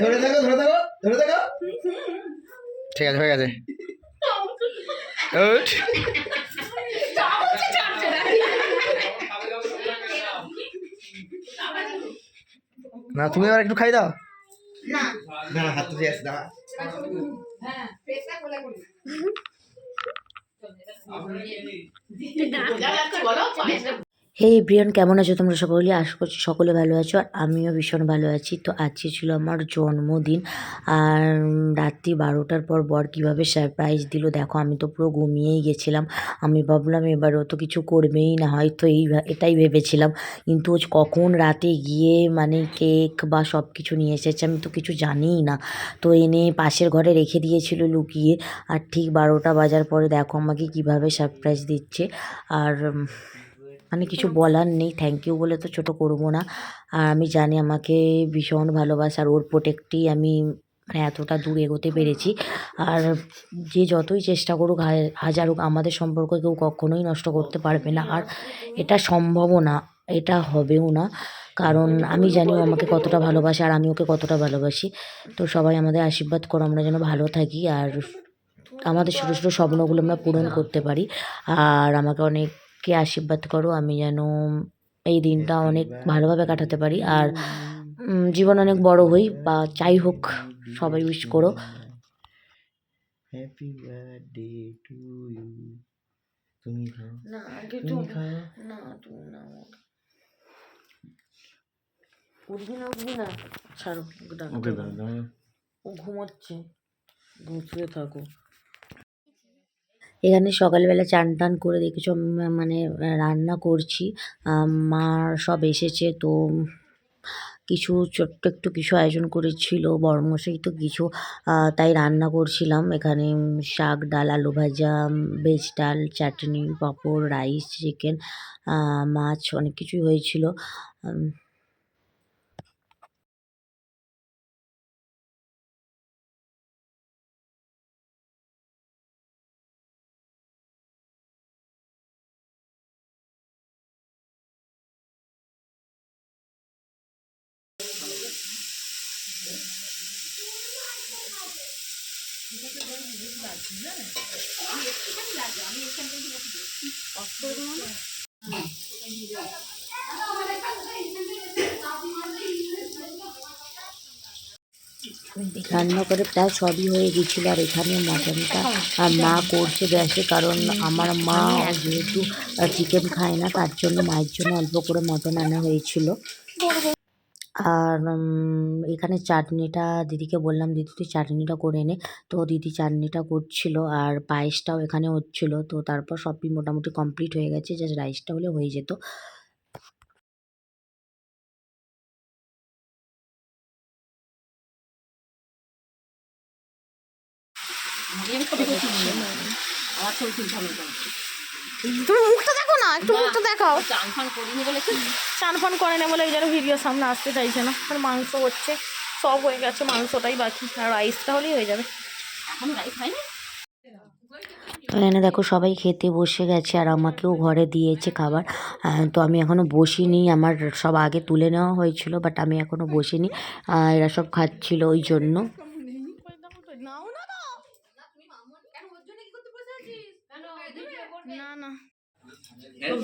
ধরে থাকো ধরে থাকো ধরে থাকো। ঠিক আছে হয়ে গেছে। না তুমি আবার একটু খাই দাও। না। না হাত ধরে আসি দাঁড়া। হ্যাঁ হে ব্রিয়ান কেমন আছো তোমরা সকলে? আশা করছি সকলে ভালো আছো আর আমিও ভীষণ ভালো আছি। তো আজকে ছিল আমার জন্মদিন আর রাত্রি বারোটার পর বর কীভাবে সারপ্রাইজ দিল দেখো, আমি তো পুরো ঘুমিয়েই গেছিলাম। আমি ভাবলাম এবার ও তো কিছু করবেই না, হয়তো এই এটাই ভেবেছিলাম। কিন্তু কখন রাতে গিয়ে মানে কেক বা সব কিছু নিয়ে এসেছে আমি তো কিছু জানিই না। তো এনে পাশের ঘরে রেখে দিয়েছিল লুকিয়ে। আর ঠিক বারোটা বাজার পরে দেখো আমাকে কীভাবে সারপ্রাইজ দিচ্ছে। আর মানে কিছু বলার নেই থ্যাংক ইউ বলে তো ছোট করব না। আর আমি জানি আমাকে ভীষণ ভালোবাসা আর ওর প্রোটেক্টেই আমি মানে এতটা দূর এগোতে পেরেছি। আর যে যতই চেষ্টা করুক হাজার হোক আমাদের সম্পর্ক কেউ কখনোই নষ্ট করতে পারবে না। আর এটা সম্ভবও না এটা হবেও না। কারণ আমি জানি আমাকে কতটা ভালোবাসে আর আমি ওকে কতটা ভালোবাসি। তো সবাই আমাদের আশীর্বাদ করো আমরা যেন ভালো থাকি। আর আমাদের ছোটো ছোটো স্বপ্নগুলো আমরা পূরণ করতে পারি। আর আমাকে অনেককে আশীর্বাদ করো আমি যেন এই দিনটা অনেক ভালোভাবে কাটাতে পারি। আর জীবন অনেক বড় হই বা যাই হোক সবাই উইশ করো। হ্যাপি বার্থডে টু ইউ তুমি খাও। না তুমি খাও। না তুমি না উঠবি না উঠবি না। ছাড়ো ওকে দাও দাও ও ঘুমোচ্ছে। ঘুমিয়ে থাকো। এখানে সকালবেলা চান টান করে দেখেছ মানে রান্না করছি। মা সব এসেছে তো কিছু ছোট্ট একটু কিছু আয়োজন করেছিল বড়মশাই তো কিছু তাই রান্না করছিলাম। এখানে শাক, ডাল, আলু ভাজা ভেজ ডাল, চাটনি, পাঁপড়, রাইস, চিকেন মাছ অনেক কিছুই হয়েছিল। রান্না করে প্রায় সবই হয়ে গেছিল আর এখানে মটনটা মা করছে গ্যাসে, কারণ আমার মা যেহেতু চিকেন খায় না, তার জন্য মায়ের জন্য অল্প করে মটন আনা হয়েছিল। আর এখানে চাটনিটা দিদিকে বললাম, দিদি, তুই চাটনিটা করে এনে তো দিদি চাটনিটা করছিল আর পায়েসটাও এখানে হচ্ছিল। তো তারপর সবই মোটামুটি কমপ্লিট হয়ে গেছে। জাস্ট রাইসটা হলে হয়ে যেত। আমার ছবি তুলতে হবে তো। তুমি মুখটা দেখো না একটু মুখটা দেখাও। চান ফান করে না বলে এই জন্য ভিডিও সামনে আসতে চাইছে না। আর মাংস হচ্ছে সব হয়ে গেছে মাংসটাই বাকি। আর রাইসটা হলেই হয়ে যাবে। এখনও রাইস হয়নি? তো এখানে দেখো সবাই খেতে বসে গেছে আর আমাকেও ঘরে দিয়েছে খাবার। তো আমি এখনও বসিনি আমার সব আগে তুলে নেওয়া হয়েছিল বাট আমি এখনও বসিনি। এরা সব খাচ্ছিল ওই জন্য। না না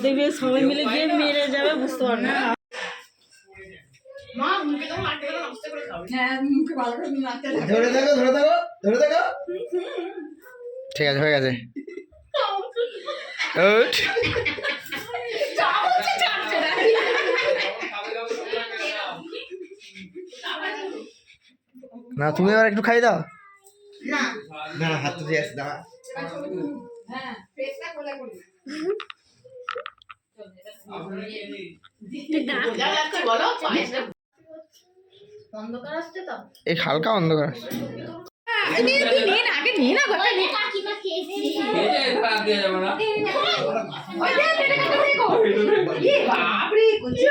দেখবে সবাই মিলে গিয়ে মেরে যাবে বুঝতে পারবে না। ধরে থাকো ধরে থাকো ধরে থাকো ঠিক আছে হয়ে গেছে। না তুমি আবার একটু খাই দাও না না হাত ধরে আসি দাঁড়া হ্যাঁ তো এই হালকা অন্ধকার আসছে। নিয়ে না আগে নিয়ে না বাপরে কুচি।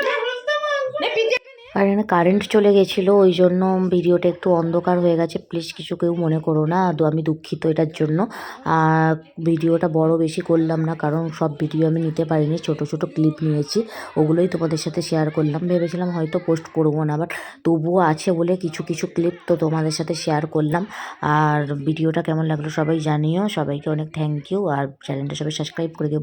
নে পিঠে আর এখানে কারেন্ট চলে গেছিল, ওই জন্য ভিডিওটা একটু অন্ধকার হয়ে গেছে। প্লিজ কিছু কেউ মনে করো না আমি দুঃখিত এটার জন্য। আর ভিডিওটা বড় বেশি করলাম না, কারণ সব ভিডিও আমি নিতে পারিনি, ছোট ছোট ক্লিপ নিয়েছি, ওগুলোই তোমাদের সাথে শেয়ার করলাম। ভেবেছিলাম হয়তো পোস্ট করব না বাট তবুও আছে বলে কিছু কিছু ক্লিপ তো তোমাদের সাথে শেয়ার করলাম। আর ভিডিওটা কেমন লাগল সবাই জানিও, সবাইকে অনেক থ্যাংক ইউ আর চ্যানেলটা সবাই সাবস্ক্রাইব করে